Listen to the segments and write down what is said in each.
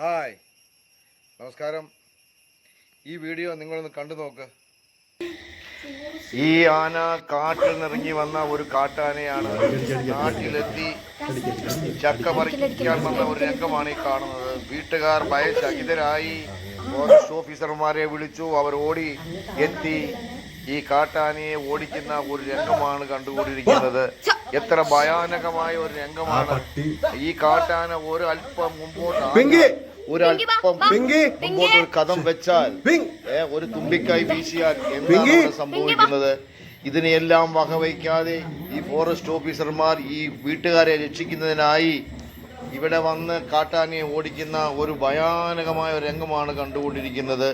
Hi. നമസ്കാരം. ഈ video നിങ്ങളൊന്ന് കണ്ടു നോക്ക്. ഈ ആന കാട്ടിൽ നിറങ്ങി വന്ന ഒരു കാട്ടാനയാണ് നാട്ടിലെത്തി ചക്ക പറിക്കാൻ വന്ന ഒരു രംഗമാണ് ഈ കാണുന്നത്. വീട്ടുകാർ ഭയചകിതരായി ഫോറസ്റ്റ് ഓഫീസർമാരെ വിളിച്ചു. അവർ ഓടി എത്തി. ഈ കാട്ടാനയെ ഓടിക്കുന്ന ഒരു രംഗമാണ് കണ്ടുകൊണ്ടിരിക്കുന്നത്. എത്ര ഭയാനകമായ ഒരു രംഗമാണ്. ഈ കാട്ടാന ഒരു അല്പം മുമ്പോട്ട് ഒരു അല്പം മുമ്പോട്ട് ഒരു കഥം വെച്ചാൽ ഏ, ഒരു തുമ്പിക്കായി വീശിയാൽ എന്താണ് സംഭവിക്കുന്നത്? ഇതിനെയെല്ലാം വകവയ്ക്കാതെ ഈ ഫോറസ്റ്റ് ഓഫീസർമാർ ഈ വീട്ടുകാരെ രക്ഷിക്കുന്നതിനായി ഇവിടെ വന്ന് കാട്ടാനയെ ഓടിക്കുന്ന ഒരു ഭയാനകമായ ഒരു രംഗമാണ് കണ്ടുകൊണ്ടിരിക്കുന്നത്.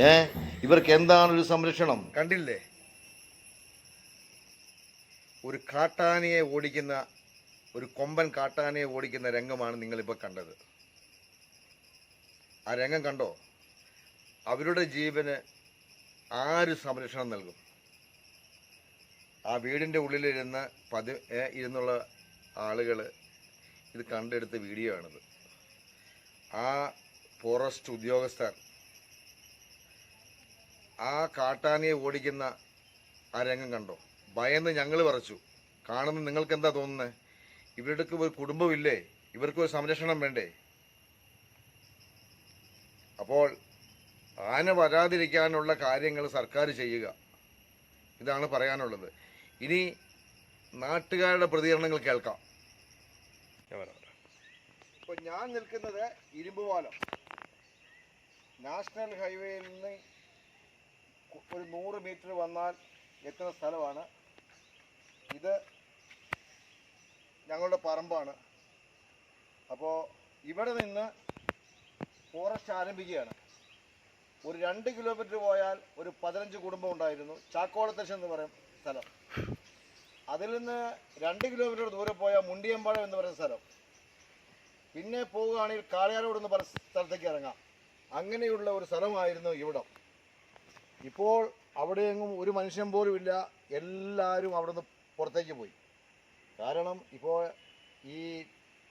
ഏ ഇവർക്ക് എന്താണ് ഒരു സംരക്ഷണം? കണ്ടില്ലേ? ഒരു കാട്ടാനയെ ഓടിക്കുന്ന ഒരു കൊമ്പൻ കാട്ടാനയെ ഓടിക്കുന്ന രംഗമാണ് നിങ്ങളിപ്പോൾ കണ്ടത്. ആ രംഗം കണ്ടോ? അവരുടെ ജീവന് ആര് സംരക്ഷണം നൽകും? ആ വീടിന്റെ ഉള്ളിലിരുന്ന് പതി ഇരുന്നുള്ള ആളുകൾ ഇത് കണ്ടെടുത്ത വീഡിയോ ആണിത്. ആ ഫോറസ്റ്റ് ഉദ്യോഗസ്ഥർ ആ കാട്ടാനയെ ഓടിക്കുന്ന ആ രംഗം കണ്ടോ? ഭയന്ന് ഞങ്ങൾ പറച്ചു. കാണുന്ന നിങ്ങൾക്ക് എന്താ തോന്നുന്നത് ഇവരുടെ ഒരു കുടുംബമില്ലേ? ഇവർക്ക് ഒരു സംരക്ഷണം വേണ്ടേ? അപ്പോൾ ആന വരാതിരിക്കാനുള്ള കാര്യങ്ങൾ സർക്കാർ ചെയ്യുക. ഇതാണ് പറയാനുള്ളത്. ഇനി നാട്ടുകാരുടെ പ്രതികരണങ്ങൾ കേൾക്കാം. ഇപ്പോൾ ഞാൻ നിൽക്കുന്നത് ഇരുമ്പുപാലം. നാഷണൽ ഹൈവേയിൽ നിന്ന് ഒരു നൂറ് മീറ്റർ വന്നാൽ എത്തുന്ന സ്ഥലമാണ്. ഇത് ഞങ്ങളുടെ പറമ്പാണ്. അപ്പോൾ ഇവിടെ നിന്ന് ഫോറസ്റ്റ് ആരംഭിക്കുകയാണ്. ഒരു രണ്ട് കിലോമീറ്റർ പോയാൽ ഒരു പതിനഞ്ച് കുടുംബം ഉണ്ടായിരുന്നു. ചാക്കോളത്തശ്ശൻ എന്ന് പറയും സ്ഥലം. അതിൽ നിന്ന് രണ്ട് കിലോമീറ്റർ ദൂരെ പോയാൽ മുണ്ടിയമ്പാടം എന്ന് പറയുന്ന സ്ഥലം. പിന്നെ പോവുകയാണെങ്കിൽ കാളിയാരോട് എന്ന് പറഞ്ഞ സ്ഥലത്തേക്ക് ഇറങ്ങാം. അങ്ങനെയുള്ള ഒരു സ്ഥലമായിരുന്നു ഇവിടം. ഇപ്പോൾ അവിടെയെങ്ങും ഒരു മനുഷ്യൻ പോലും ഇല്ല. എല്ലാവരും അവിടെ നിന്ന് പുറത്തേക്ക് പോയി. കാരണം ഇപ്പോൾ ഈ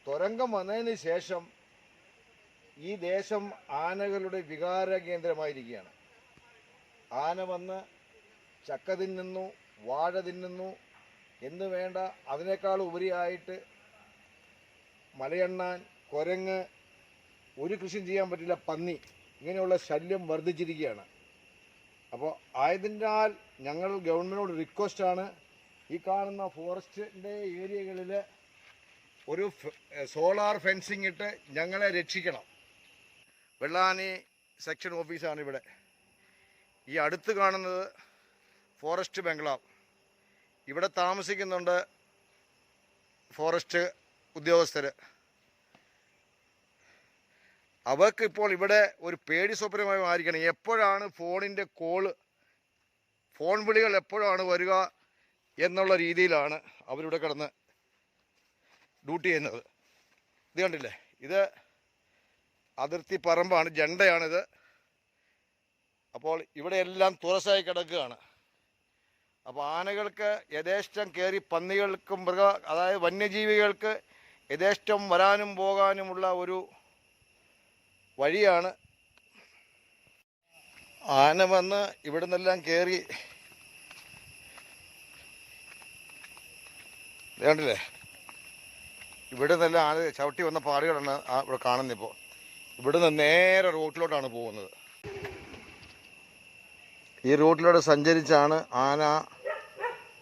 തുരങ്കം വന്നതിന് ശേഷം ഈ ദേശം ആനകളുടെ വികാര കേന്ദ്രമായിരിക്കുകയാണ്. ആന വന്ന് ചക്ക തിന്നുന്നു വാഴ തിന്നുന്നു എന്ന് വേണ്ട അതിനേക്കാൾ ഉപരിയായിട്ട് മലയണ്ണാൻ കുരങ്ങ് ഒരു കൃഷിയും ചെയ്യാൻ പറ്റില്ല പന്നി ഇങ്ങനെയുള്ള ശല്യം വർദ്ധിച്ചിരിക്കുകയാണ്. അപ്പോൾ ആയതിനാൽ ഞങ്ങൾ ഗവൺമെന്റിനോട് റിക്വസ്റ്റാണ് ഈ കാണുന്ന ഫോറസ്റ്റിന്റെ ഏരിയകളിൽ ഒരു സോളാർ ഫെൻസിങ് ഇട്ട് ഞങ്ങളെ രക്ഷിക്കണം. വെള്ളാനി സെക്ഷൻ ഓഫീസാണ് ഇവിടെ. ഈ അടുത്ത് കാണുന്നത് ഫോറസ്റ്റ് ബംഗ്ലാവ്. ഇവിടെ താമസിക്കുന്നുണ്ട് ഫോറസ്റ്റ് ഉദ്യോഗസ്ഥർ. അവർക്ക് ഇപ്പോൾ ഇവിടെ ഒരു പേടി സ്വപ്നമായി മാറിക്കണം എപ്പോഴാണ് ഫോണിന്റെ കോൾ ഫോൺ വിളികൾ എപ്പോഴാണ് വരിക എന്നുള്ള രീതിയിലാണ് അവരിവിടെ കിടന്ന് ഡ്യൂട്ടി ചെയ്യുന്നത്. ഇത് കണ്ടില്ലേ? ഇത് അതിർത്തി പറമ്പാണ് ജണ്ടയാണിത്. അപ്പോൾ ഇവിടെയെല്ലാം തുറസായി കിടക്കുകയാണ്. അപ്പോൾ ആനകൾക്ക് യഥേഷ്ടം കയറി പന്നികൾക്കും മൃഗ അതായത് വന്യജീവികൾക്ക് യഥേഷ്ടം വരാനും പോകാനുമുള്ള ഒരു വഴിയാണ്. ആന വന്ന് ഇവിടെ നിന്നെല്ലാം കയറി. കണ്ടില്ലേ? ഇവിടെ നിന്നെല്ലാം ആന ചവിട്ടി വന്ന പാടുകളാണ് ഇവിടെ കാണുന്നത് ഇപ്പോൾ ഇവിടെ നിന്ന് നേരെ റോട്ടിലോട്ടാണ് പോകുന്നത്. ഈ റൂട്ടിലൂടെ സഞ്ചരിച്ചാണ് ആന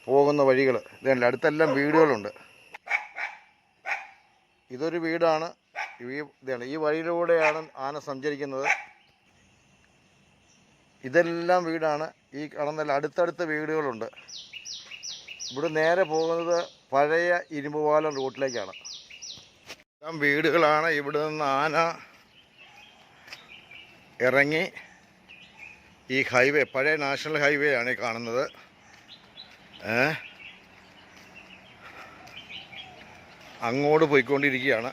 പോകുന്ന വഴികൾ ഇതല്ല അടുത്തെല്ലാം വീടുകളുണ്ട്. ഇതൊരു വീടാണ്. ഈ ഇതാണ് ഈ വഴിയിലൂടെയാണ് ആന സഞ്ചരിക്കുന്നത്. ഇതെല്ലാം വീടാണ്. ഈ കാണുന്ന അടുത്തടുത്ത വീടുകളുണ്ട്. ഇവിടെ നേരെ പോകുന്നത് പഴയ ഇരുമ്പുപാലം റൂട്ടിലേക്കാണ്. വീടുകളാണ്. ഇവിടെ നിന്ന് ആന ഇറങ്ങി ഈ ഹൈവേ പഴയ നാഷണൽ ഹൈവേ ആണ് ഈ കാണുന്നത്. അങ്ങോട്ട് പോയിക്കൊണ്ടിരിക്കുകയാണ്.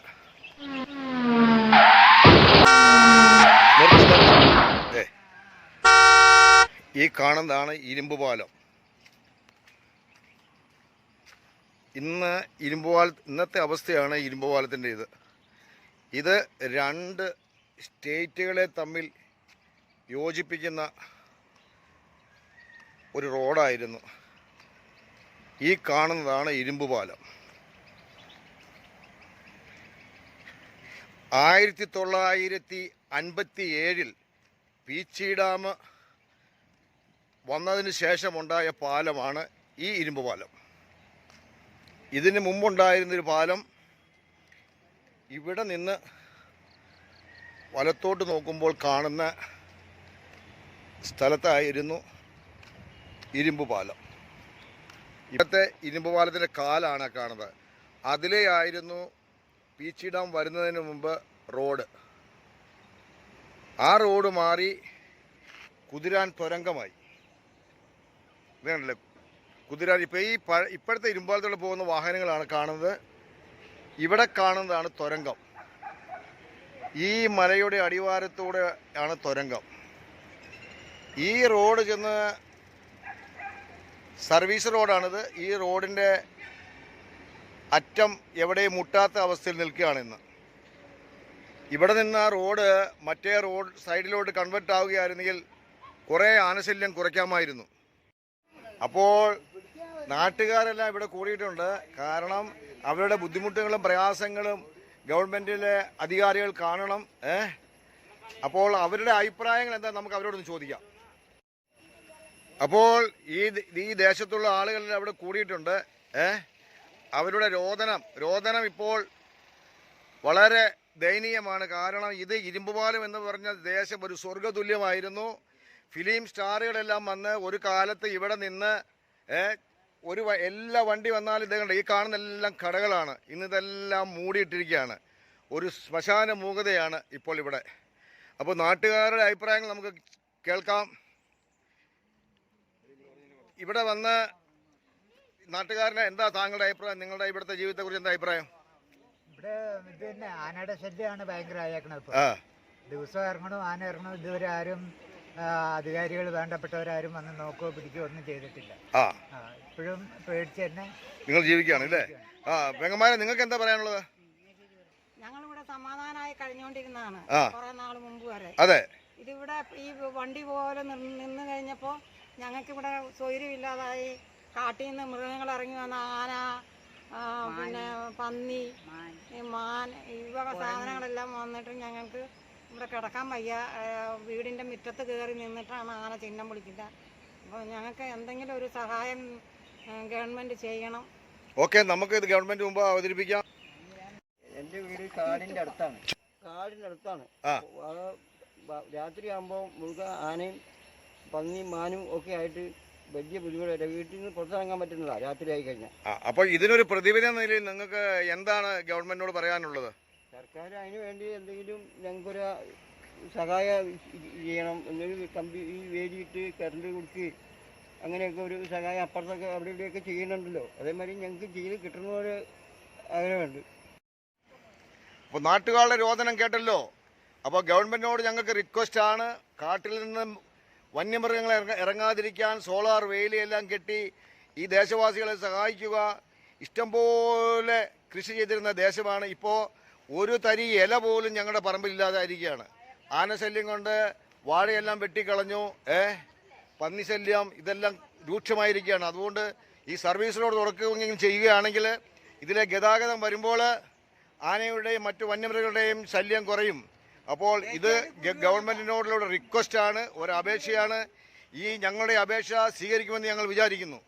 ഈ കാണുന്നതാണ് ഇരുമ്പ് പാലം. ഇന്ന് ഇരുമ്പുപാല ഇന്നത്തെ അവസ്ഥയാണ് ഇരുമ്പുപാലത്തിന്റെ ഇത് ഇത് രണ്ട് സ്റ്റേറ്റുകളെ തമ്മിൽ യോജിപ്പിക്കുന്ന ഒരു റോഡായിരുന്നു ഈ കാണുന്നതാണ് ഇരുമ്പ് പാലം ആയിരത്തി തൊള്ളായിരത്തി അൻപത്തി ഏഴിൽ പീച്ചി ഡാം വന്നതിന് ശേഷമുണ്ടായ പാലമാണ് ഈ ഇരുമ്പ് പാലം ഇതിന് മുമ്പുണ്ടായിരുന്നൊരു പാലം ഇവിടെ നിന്ന് വലത്തോട്ട് നോക്കുമ്പോൾ കാണുന്ന സ്ഥലത്തായിരുന്നു ഇരുമ്പ് പാലം. ഇവിടുത്തെ ഇരുമ്പ് പാലത്തിന്റെ കാലാണ് കാണുന്നത്. അതിലേ ആയിരുന്നു പീച്ചി ഡാം വരുന്നതിന് മുമ്പ് റോഡ്. ആ റോഡ് മാറി കുതിരാൻ തുരങ്കമായി. ഇതാണല്ലേ കുതിരാൻ ഇപ്പോൾ ഈ പ ഇപ്പോഴത്തെ ഇരുമ്പാലത്തോടെ പോകുന്ന വാഹനങ്ങളാണ് കാണുന്നത്. ഇവിടെ കാണുന്നതാണ് തുരങ്കം. ഈ മലയുടെ അടിവാരത്തൂടെ ആണ് തുരങ്കം. ഈ റോഡ് ചെന്ന് സർവീസ് റോഡാണിത്. ഈ റോഡിന്റെ അറ്റം എവിടെയും മുട്ടാത്ത അവസ്ഥയിൽ നിൽക്കുകയാണ് ഇന്ന്. ഇവിടെ നിന്ന് ആ റോഡ് മറ്റേ റോഡ് സൈഡിലോട്ട് കൺവെർട്ട് ആവുകയായിരുന്നെങ്കിൽ കുറേ ആനശല്യം കുറയ്ക്കാമായിരുന്നു. അപ്പോൾ നാട്ടുകാരെല്ലാം ഇവിടെ കൂടിയിട്ടുണ്ട്. കാരണം അവരുടെ ബുദ്ധിമുട്ടുകളും പ്രയാസങ്ങളും ഗവൺമെന്റിലെ അധികാരികൾ കാണണം ഏ? അപ്പോൾ അവരുടെ അഭിപ്രായങ്ങൾ എന്താ നമുക്ക് അവരോടൊന്ന് ചോദിക്കാം. അപ്പോൾ ഈ ഈ ദേശത്തുള്ള ആളുകൾ അവിടെ കൂടിയിട്ടുണ്ട് ഏ? അവരുടെ രോദനം രോദനം ഇപ്പോൾ വളരെ ദയനീയമാണ്. കാരണം ഇത് ഇരുമ്പുപാലം എന്ന് പറഞ്ഞ ദേശം ഒരു സ്വർഗതുല്യമായിരുന്നു ഫിലിം സ്റ്റാറുകളെല്ലാം വന്ന് ഒരു കാലത്ത് ഇവിടെ നിന്ന് ഒരു എല്ലാ വണ്ടി വന്നാലും ഇതേ കണ്ട ഈ കാണുന്ന എല്ലാം കടകളാണ്. ഇന്ന് ഇതെല്ലാം മൂടിയിട്ടിരിക്കുകയാണ്. ഒരു ശ്മശാന മൂകതയാണ് ഇപ്പോൾ ഇവിടെ. അപ്പോൾ നാട്ടുകാരുടെ അഭിപ്രായങ്ങൾ നമുക്ക് കേൾക്കാം. ഇവിടെ വന്ന് നാട്ടുകാരനെ എന്താ താങ്കളുടെ അഭിപ്രായം? നിങ്ങളുടെ ഇവിടുത്തെ ജീവിതത്തെക്കുറിച്ച് എന്താ അഭിപ്രായം? ഇവിടെ ഇത് തന്നെ ആനയുടെ ശല്യമാണ് ഭയങ്കര ആയേക്കണത് ദിവസം ഇറങ്ങണോ ആന ഇറങ്ങണോ ഇതുവരെ ആരും അധികാരികൾ വേണ്ടപ്പെട്ടവരാരും വന്ന് നോക്കുകയോ പിടിക്കുകയോ ഒന്നും ചെയ്തിട്ടില്ല. ആ. ഇപ്പോഴും പേടിച്ച് തന്നെ നിങ്ങൾ ജീവിക്കുകയാണ് അല്ലേ? ആ പെങ്ങന്മാരെ നിങ്ങൾക്ക് എന്താ പറയാനുള്ളത്? ഞങ്ങളിവിടെ സമാധാനമായി കഴിഞ്ഞുകൊണ്ടിരുന്നതാണ്. കുറെ നാൾ മുമ്പ് വരെ. അതെ. ഇതിവിടെ ഈ വണ്ടി പോലെ നിന്ന് കഴിഞ്ഞപ്പോ ഞങ്ങൾക്ക് ഇവിടെ സ്വൈര്യമില്ലാതായി. കാട്ടിൽ നിന്ന് മൃഗങ്ങൾ ഇറങ്ങി വന്ന ആന ആ, പിന്നെ പന്നി ഈ മാൻ ഈ വക സാധനങ്ങളെല്ലാം വന്നിട്ട് ഞങ്ങൾക്ക് ഇവിടെ കിടക്കാൻ വയ്യ. വീടിന്റെ വീടിന്റെ മുറ്റത്ത് കയറി നിന്നിട്ടാണ് ആന ചിഹ്നം വിളിക്കുന്നത്. അപ്പോൾ ഞങ്ങൾക്ക് എന്തെങ്കിലും ഒരു സഹായം ഗവൺമെന്റ് ചെയ്യണം. ഓക്കെ നമുക്ക് ഇത് ഗവൺമെന്റ് മുമ്പ് അവതരിപ്പിക്കാം. എന്റെ വീട് കാടിന്റെ അടുത്താണ്. കാടിന്റെ അടുത്താണ്. രാത്രി രാത്രിയാകുമ്പോൾ മുഴുവൻ ആനയും പന്നിയും മാനും ഒക്കെ ആയിട്ട് വലിയ ബുദ്ധിമുട്ടായിട്ട് വീട്ടിൽ നിന്ന് പുറത്തിറങ്ങാൻ പറ്റുന്നതാണ് രാത്രി ആയി കഴിഞ്ഞാൽ അപ്പോൾ ഇതിനൊരു പ്രതിവിധി എന്ന നിലയിൽ നിങ്ങൾക്ക് എന്താണ് ഗവൺമെന്റിനോട് പറയാനുള്ളത്? സർക്കാർ അതിന് വേണ്ടി എന്തെങ്കിലും ഞങ്ങൾക്കൊരു സഹായ ചെയ്യണം എന്നൊരു കമ്പി ഈ വേലിയിട്ട് കറണ്ട് കൊടുക്കുക അങ്ങനെയൊക്കെ ഒരു സഹായം അപ്പുറത്തൊക്കെ അവിടെ ഇവിടെയൊക്കെ ചെയ്യുന്നുണ്ടല്ലോ. അതേമാതിരി ഞങ്ങൾക്ക് ചെയ്ത് കിട്ടുന്ന പോലെ ആഗ്രഹമുണ്ട്. അപ്പോൾ നാട്ടുകാരുടെ രോദനം കേട്ടല്ലോ. അപ്പോൾ ഗവൺമെന്റിനോട് ഞങ്ങൾക്ക് റിക്വസ്റ്റ് ആണ്. കാട്ടിൽ നിന്നും വന്യമൃഗങ്ങൾ ഇറങ്ങാതിരിക്കാൻ സോളാർ വേലിയെല്ലാം കെട്ടി ഈ ദേശവാസികളെ സഹായിക്കുക. ഇഷ്ടംപോലെ കൃഷി ചെയ്തിരുന്ന ദേശമാണ്. ഇപ്പോൾ ഒരു തരി ഇല പോലും ഞങ്ങളുടെ പറമ്പിലില്ലാതായിരിക്കുകയാണ് ആനശല്യം കൊണ്ട് വാഴയെല്ലാം വെട്ടിക്കളഞ്ഞു. ഏ? പന്നിശല്യം ഇതെല്ലാം രൂക്ഷമായിരിക്കുകയാണ്. അതുകൊണ്ട് ഈ സർവീസ് റോഡ് തുറക്കുകയെങ്കിലും ചെയ്യുകയാണെങ്കിൽ ഇതിലെ ഗതാഗതം വരുമ്പോൾ ആനയുടെയും മറ്റു വന്യമൃഗങ്ങളുടെയും ശല്യം കുറയും. അപ്പോൾ ഇത് ഗവൺമെന്റിനോടുള്ള ഗവൺമെന്റിനോടുള്ള റിക്വസ്റ്റ് ആണ്. ഒരു അപേക്ഷയാണ്. ഈ ഞങ്ങളുടെ അപേക്ഷ സ്വീകരിക്കുമെന്ന് ഞങ്ങൾ വിചാരിക്കുന്നു.